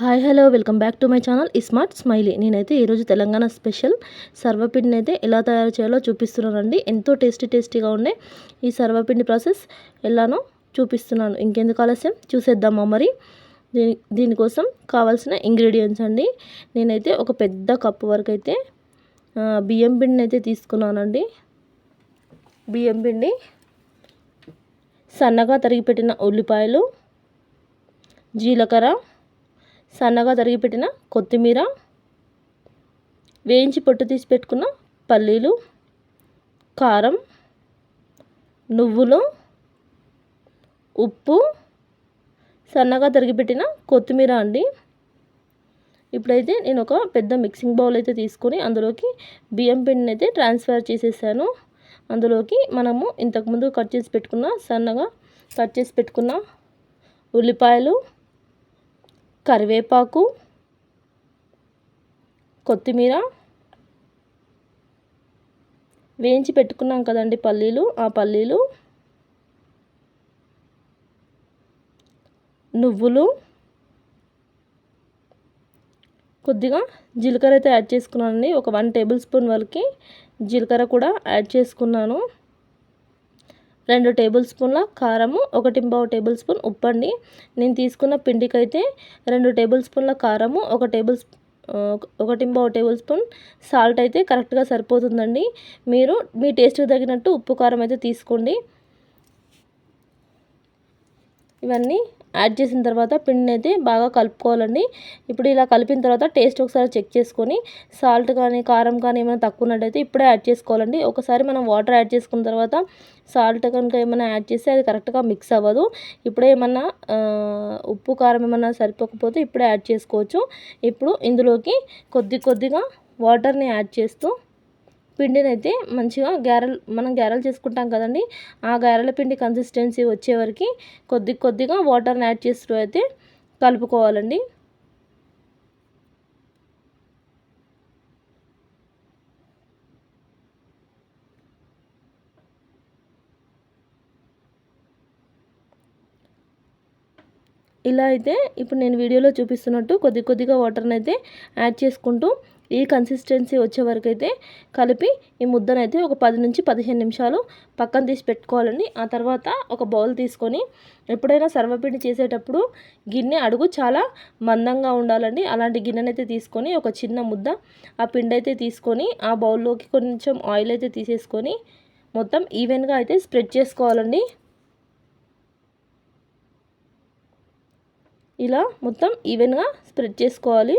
Hi hello welcome back to my channel smart smiley నేనైతే ఈరోజు Telangana special సర్వపిండిని అయితే ఎలా తయారు చేయాలో చూపిస్తున్నానండి. ఎంతో టేస్టీ టేస్టీగా ఉండే ఈ సర్వపిండి ప్రాసెస్ ఎలానో చూపిస్తున్నాను. ఇంకెందుకు ఆలస్యం? చూసేద్దామా మరి? దీని దీనికోసం కావాల్సిన ఇంగ్రీడియంట్స్ అండి. నేనైతే ఒక పెద్ద కప్పు వరకు అయితే బియ్యం పిండిని అయితే తీసుకున్నానండి. బియ్యం పిండి సన్నగా తరిగిపెట్టిన ఉల్లిపాయలు జీలకర్ర సన్నగా తరిగి పెట్టిన కొత్తిమీర వేయించి పొట్టు తీసి పెట్టుకున్న పల్లీలు కారం నువ్వులు ఉప్పు సన్నగా తరిగిపెట్టిన కొత్తిమీర అండి. ఇప్పుడైతే నేను ఒక పెద్ద మిక్సింగ్ బౌల్ అయితే తీసుకొని అందులోకి బియ్యం పిండిని అయితే ట్రాన్స్ఫర్ చేసేసాను. అందులోకి మనము ఇంతకుముందు కట్ చేసి పెట్టుకున్న సన్నగా కట్ చేసి పెట్టుకున్న ఉల్లిపాయలు కరివేపాకు కొత్తిమీర వేయించి పెట్టుకున్నాం కదండి పల్లీలు. ఆ పల్లీలు నువ్వులు కొద్దిగా జీలకర్ర అయితే యాడ్ చేసుకున్నానండి. ఒక వన్ టేబుల్ స్పూన్ వరకు జీలకర్ర కూడా యాడ్ చేసుకున్నాను. రెండు టేబుల్ స్పూన్ల కారము ఒకటి పావు టేబుల్ స్పూన్ ఉప్పు అండి నేను తీసుకున్న పిండికైతే రెండు టేబుల్ స్పూన్ల కారము ఒక టేబుల్ ఒకటి పావు టేబుల్ స్పూన్ సాల్ట్ అయితే కరెక్ట్గా సరిపోతుందండి. మీరు మీ టేస్ట్కి తగినట్టు ఉప్పు కారం అయితే తీసుకోండి. ఇవన్నీ యాడ్ చేసిన తర్వాత పిండిని అయితే బాగా కలుపుకోవాలండి. ఇప్పుడు ఇలా కలిపిన తర్వాత టేస్ట్ ఒకసారి చెక్ చేసుకొని సాల్ట్ కానీ కారం కానీ ఏమైనా తక్కువ ఉన్నట్టయితే ఇప్పుడే యాడ్ చేసుకోవాలండి. ఒకసారి మనం వాటర్ యాడ్ చేసుకున్న తర్వాత సాల్ట్ కనుక ఏమైనా యాడ్ చేస్తే అది కరెక్ట్గా మిక్స్ అవ్వదు. ఇప్పుడే ఏమన్నా ఉప్పు కారం ఏమన్నా సరిపోకపోతే ఇప్పుడే యాడ్ చేసుకోవచ్చు. ఇప్పుడు ఇందులోకి కొద్ది కొద్దిగా వాటర్ని యాడ్ చేస్తూ పిండిని అయితే మంచిగా గారెలు మనం గారెలు చేసుకుంటాం కదండి ఆ గారెల పిండి కన్సిస్టెన్సీ వచ్చే కొద్ది కొద్దిగా వాటర్ని యాడ్ చేస్తూ అయితే కలుపుకోవాలండి. ఇలా అయితే ఇప్పుడు నేను వీడియోలో చూపిస్తున్నట్టు కొద్ది కొద్దిగా వాటర్ని అయితే యాడ్ చేసుకుంటూ ఈ కన్సిస్టెన్సీ వచ్చే వరకు అయితే కలిపి ఈ ముద్దనైతే ఒక పది నుంచి పదిహేను నిమిషాలు పక్కన తీసి పెట్టుకోవాలండి. ఆ తర్వాత ఒక బౌల్ తీసుకొని ఎప్పుడైనా సర్వపిండి చేసేటప్పుడు గిన్నె అడుగు చాలా మందంగా ఉండాలండి. అలాంటి గిన్నెనైతే తీసుకొని ఒక చిన్న ముద్ద ఆ పిండి అయితే తీసుకొని ఆ బౌల్లోకి కొంచెం ఆయిల్ అయితే తీసేసుకొని మొత్తం ఈవెన్గా అయితే స్ప్రెడ్ చేసుకోవాలండి. ఇలా మొత్తం ఈవెన్గా స్ప్రెడ్ చేసుకోవాలి.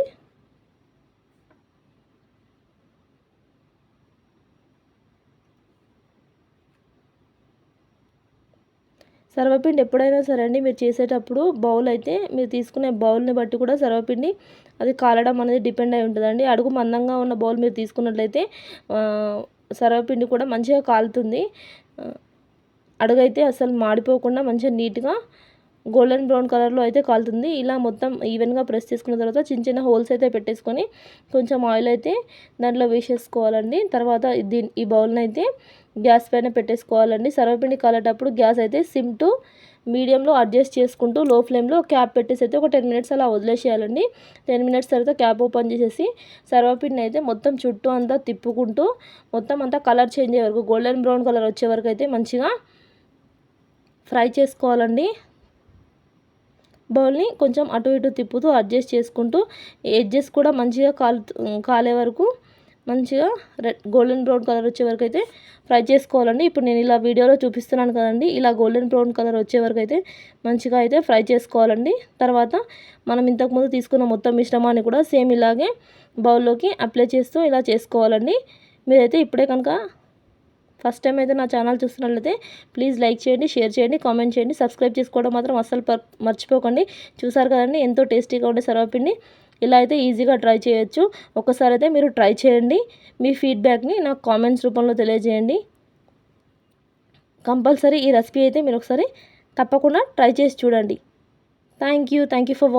సర్వపిండి ఎప్పుడైనా సరే అండి మీరు చేసేటప్పుడు బౌల్ అయితే మీరు తీసుకునే బౌల్ని బట్టి కూడా సర్వపిండి అది కాలడం అనేది డిపెండ్ అయి ఉంటుందండి. అడుగు మందంగా ఉన్న బౌల్ మీరు తీసుకున్నట్లయితే సర్వపిండి కూడా మంచిగా కాలుతుంది. అడుగైతే అసలు మాడిపోకుండా మంచిగా నీట్గా గోల్డెన్ బ్రౌన్ కలర్లో అయితే కాలుతుంది. ఇలా మొత్తం ఈవెన్గా ప్రెస్ చేసుకున్న తర్వాత చిన్న చిన్న హోల్స్ అయితే పెట్టేసుకొని కొంచెం ఆయిల్ అయితే దాంట్లో వేసేసుకోవాలండి. తర్వాత దీని ఈ బౌల్ని అయితే గ్యాస్ పైన పెట్టేసుకోవాలండి. సర్వపిండి కాలేటప్పుడు గ్యాస్ అయితే సిమ్ టు మీడియంలో అడ్జస్ట్ చేసుకుంటూ లో ఫ్లేమ్లో క్యాప్ పెట్టేసి అయితే ఒక టెన్ మినిట్స్ అలా వదిలేసేయాలండి. టెన్ మినిట్స్ తర్వాత క్యాప్ ఓపెన్ చేసేసి సర్వపిండిని అయితే మొత్తం చుట్టూ అంతా తిప్పుకుంటూ మొత్తం అంతా కలర్ చేంజ్ అయ్యే వరకు గోల్డెన్ బ్రౌన్ కలర్ వచ్చే వరకు అయితే మంచిగా ఫ్రై చేసుకోవాలండి. బౌల్ని కొంచెం అటు ఇటు తిప్పుతూ అడ్జస్ట్ చేసుకుంటూ ఎడ్జెస్ కూడా మంచిగా కాలు కాలే వరకు మంచిగా రెడ్ గోల్డెన్ బ్రౌన్ కలర్ వచ్చే వరకు అయితే ఫ్రై చేసుకోవాలండి. ఇప్పుడు నేను ఇలా వీడియోలో చూపిస్తున్నాను కదండి. ఇలా గోల్డెన్ బ్రౌన్ కలర్ వచ్చే వరకు అయితే మంచిగా అయితే ఫ్రై చేసుకోవాలండి. తర్వాత మనం ఇంతకుముందు తీసుకున్న మొత్తం మిశ్రమాన్ని కూడా సేమ్ ఇలాగే బౌల్లోకి అప్లై చేస్తూ ఇలా చేసుకోవాలండి. మీరైతే ఇప్పుడే కనుక ఫస్ట్ టైం అయితే నా ఛానల్ చూస్తున్నట్లయితే ప్లీజ్ లైక్ చేయండి షేర్ చేయండి కామెంట్ చేయండి. సబ్స్క్రైబ్ చేసుకోవడం మాత్రం అస్సలు మర్చిపోకండి. చూసారు కదండి ఎంతో టేస్టీగా ఉండే సర్వపిండి ఇలా అయితే ఈజీగా ట్రై చేయొచ్చు. ఒకసారి అయితే మీరు ట్రై చేయండి. మీ ఫీడ్బ్యాక్ని నాకు కామెంట్స్ రూపంలో తెలియజేయండి. కంపల్సరీ ఈ రెసిపీ అయితే మీరు ఒకసారి తప్పకుండా ట్రై చేసి చూడండి. Thank you thank you for watch.